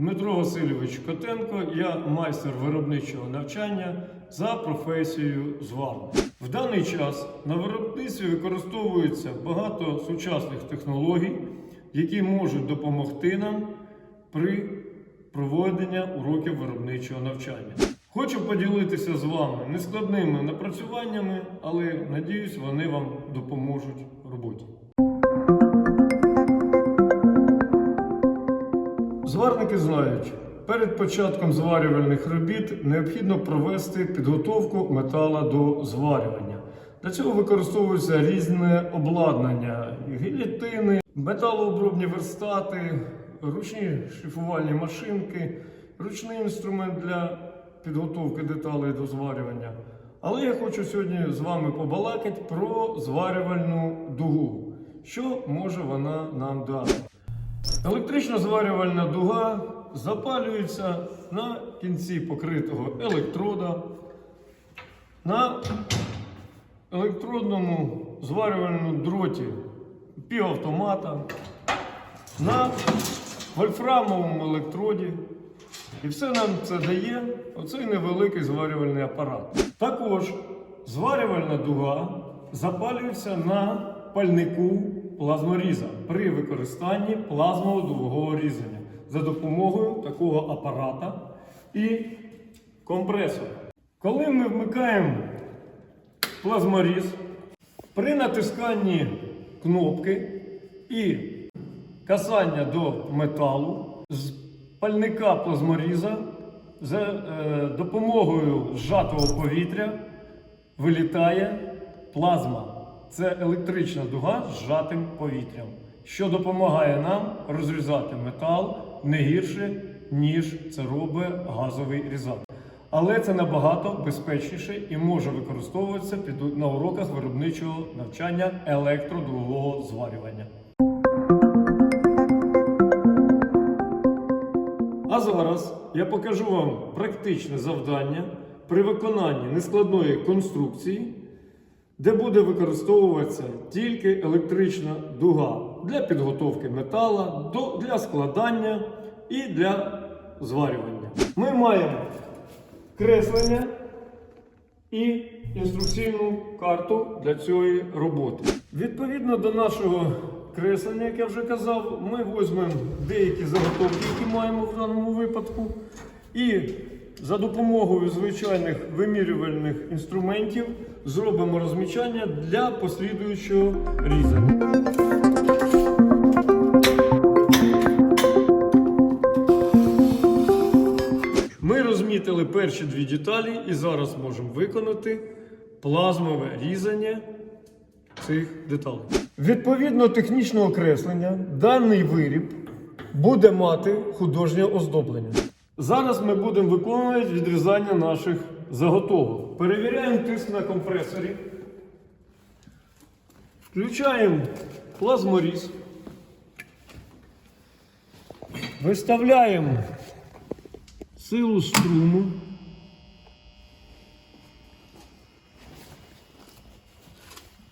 Дмитро Васильович Котенко, я майстер виробничого навчання за професією зварник. В даний час на виробництві використовується багато сучасних технологій, які можуть допомогти нам при проведенні уроків виробничого навчання. Хочу поділитися з вами нескладними напрацюваннями, але надіюсь, вони вам допоможуть в роботі. Знають, перед початком зварювальних робіт необхідно провести підготовку метала до зварювання. Для цього використовується різне обладнання, гілітини, металообробні верстати, ручні шліфувальні машинки, ручний інструмент для підготовки деталей до зварювання. Але я хочу сьогодні з вами побалакати про зварювальну дугу. Що може вона нам дати? Електрична зварювальна дуга запалюється на кінці покритого електрода, на електродному зварювальному дроті півавтомата, на вольфрамовому електроді. І все нам це дає оцей невеликий зварювальний апарат. Також зварювальна дуга запалюється на пальнику плазморіза при використанні плазмового дугового різання за допомогою такого апарата і компресора. Коли ми вмикаємо плазморіз, при натисканні кнопки і касання до металу з пальника плазморіза за е, допомогою зжатого повітря вилітає плазма. Це електрична дуга з зжатим повітрям, що допомагає нам розрізати метал не гірше, ніж це робить газовий різак. Але це набагато безпечніше і може використовуватися на уроках виробничого навчання електродугового зварювання. А зараз я покажу вам практичне завдання при виконанні нескладної конструкції, де буде використовуватися тільки електрична дуга для підготовки метала, для складання і для зварювання. Ми маємо креслення і інструкційну карту для цієї роботи. Відповідно до нашого креслення, як я вже казав, ми візьмемо деякі заготовки, які маємо в даному випадку, і за допомогою звичайних вимірювальних інструментів зробимо розмічання для послідуючого різання. Ми розмітили перші дві деталі і зараз можемо виконати плазмове різання цих деталей. Відповідно технічного креслення, даний виріб буде мати художнє оздоблення. Зараз ми будемо виконувати відрізання наших заготовок. Перевіряємо тиск на компресорі. Включаємо плазморіз. Виставляємо силу струму.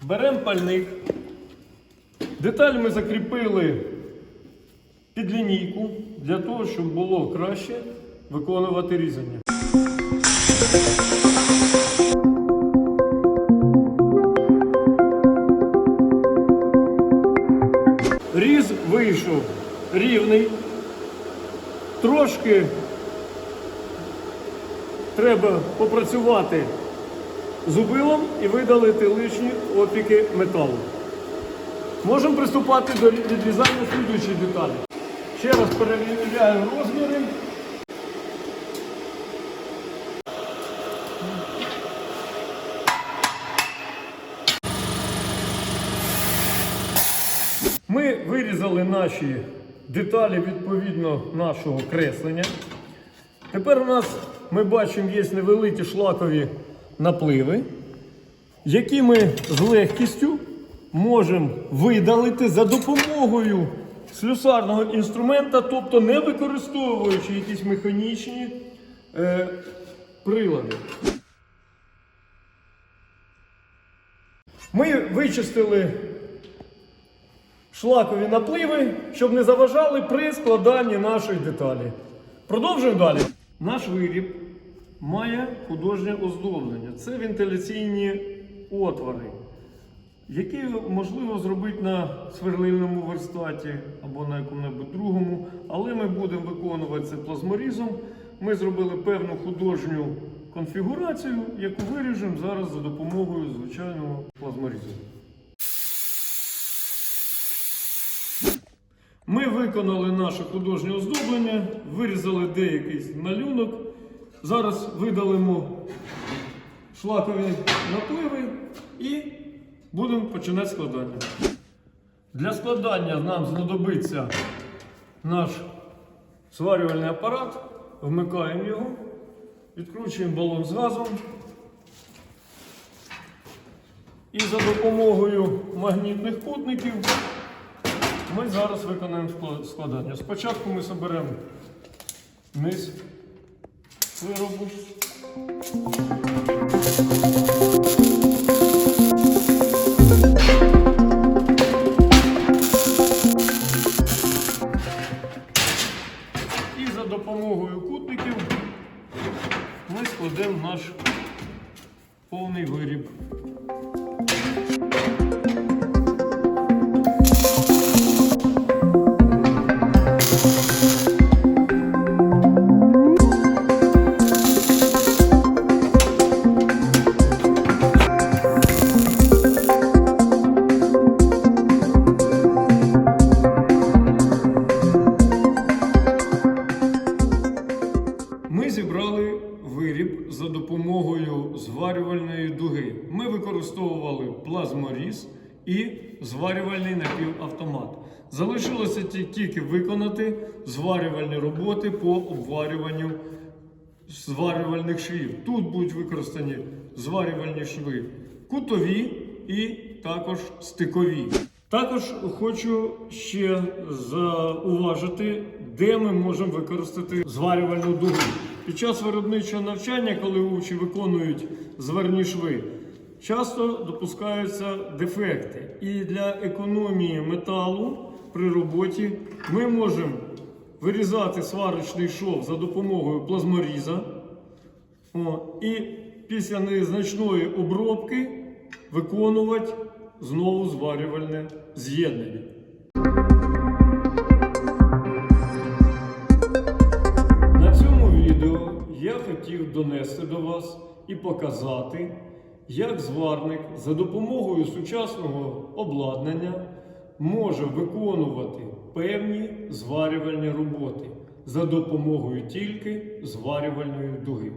Беремо пальник. Деталь ми закріпили під лінійку для того, щоб було краще виконувати різання. Різ вийшов рівний. Трошки треба попрацювати зубилом і видалити лишні опіки металу. Можемо приступати до відрізання слідуючої деталі. Ще раз перевіряю розміри. Ми вирізали наші деталі відповідно нашого креслення. Тепер у нас ми бачимо є невеликі шлакові напливи, які ми з легкістю можемо видалити за допомогою слюсарного інструмента, тобто не використовуючи якісь механічні е, прилади. Ми вичистили шлакові напливи, щоб не заважали при складанні нашої деталі. Продовжуємо далі. Наш виріб має художнє оздоблення. Це вентиляційні отвори, які можливо зробити на сверлильному верстаті або на якому-небудь другому, але ми будемо виконувати це плазморізом. Ми зробили певну художню конфігурацію, яку виріжемо зараз за допомогою звичайного плазморізу. Ми виконали наше художнє оздоблення, вирізали деякий малюнок. Зараз видалимо шлакові напливи і будемо починати складання. Для складання нам знадобиться наш сварювальний апарат. Вмикаємо його, відкручуємо балон з газом. І за допомогою магнітних кутників ми зараз виконаємо складання. Спочатку ми соберемо низ виробу. Повний виріб. Зварювальної дуги. Ми використовували плазморіз і зварювальний напівавтомат. Залишилося тільки виконати зварювальні роботи по обварюванню зварювальних швів. Тут будуть використані зварювальні шви кутові і також стикові. Також хочу ще зауважити, де ми можемо використати зварювальну дугу. Під час виробничого навчання, коли учні виконують зварні шви, часто допускаються дефекти. І для економії металу при роботі ми можемо вирізати сварочний шов за допомогою плазморіза. О, і після незначної обробки виконувати знову зварювальне з'єднання. Хотів донести до вас і показати, як зварник за допомогою сучасного обладнання може виконувати певні зварювальні роботи за допомогою тільки зварювальної дуги.